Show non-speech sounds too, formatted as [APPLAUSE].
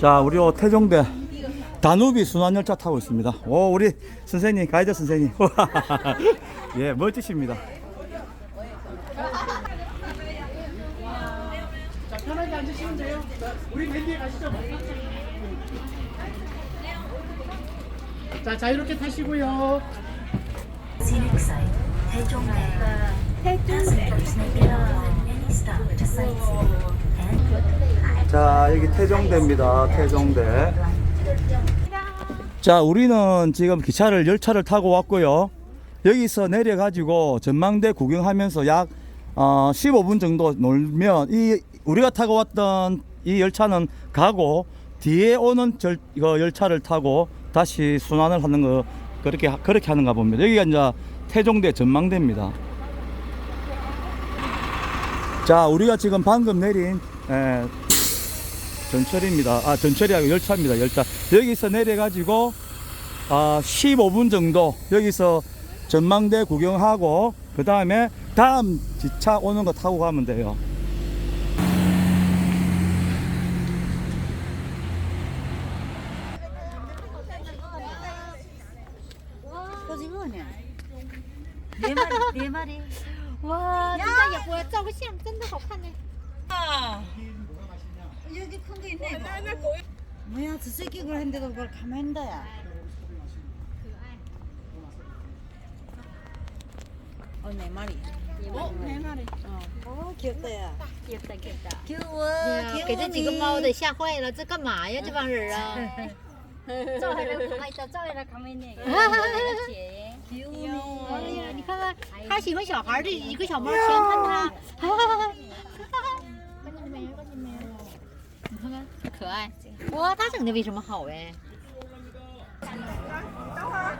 자, 우리 요 태종대 다누비 순환열차 타고 있습니다. 오, 우리 선생님, 가이드 선생님. [LAUGHS] 예, 멋지십니다. 자, 편하게 앉으시면 돼요. 자, 우리 맨 뒤에 가시죠. 자, 자유롭게 타시고요. May be 자, 여기 태종대입니다. 태종대. 자, 우리는 지금 기차를 열차를 타고 왔고요. 여기서 내려가지고 전망대 구경하면서 약 어, 15분 정도 놀면 이 우리가 타고 왔던 이 열차는 가고 뒤에 오는 절, 이거 열차를 타고 다시 순환을 하는 거 그렇게 하- 그렇게 하는가 봅니다. 여기가 이제 태종대 전망대입니다. 자, 우리가 지금 방금 내린 에, 전철입니다. 아, 전철이 아니고 열차입니다. 열차. 여기서 내려가지고, 아, 15분 정도 여기서 전망대 구경하고, 그 다음에 다음 기차 오는 거 타고 가면 돼요. 多几个呢？别马里，别马里。哇，这家也不照个相，真的好看呢。 여기 큰 거 있네. 뭐야, 저 새끼 걸 했는데도 그걸 가만히 있다야. 어, 네 마리. 어, 네 마리. 어, 어 귀엽다야. 귀엽다 귀엽다. 귀여워, 给这几个猫的吓坏了，这干嘛呀？这帮人啊！照下来[LAUGHS] 看一下，照下来看没那个[LAUGHS] 姐。 귀여우네. 哎呀，你看看，他喜欢小孩的一个小猫，全看他。关 可爱。我咋整的为什么好哎等会儿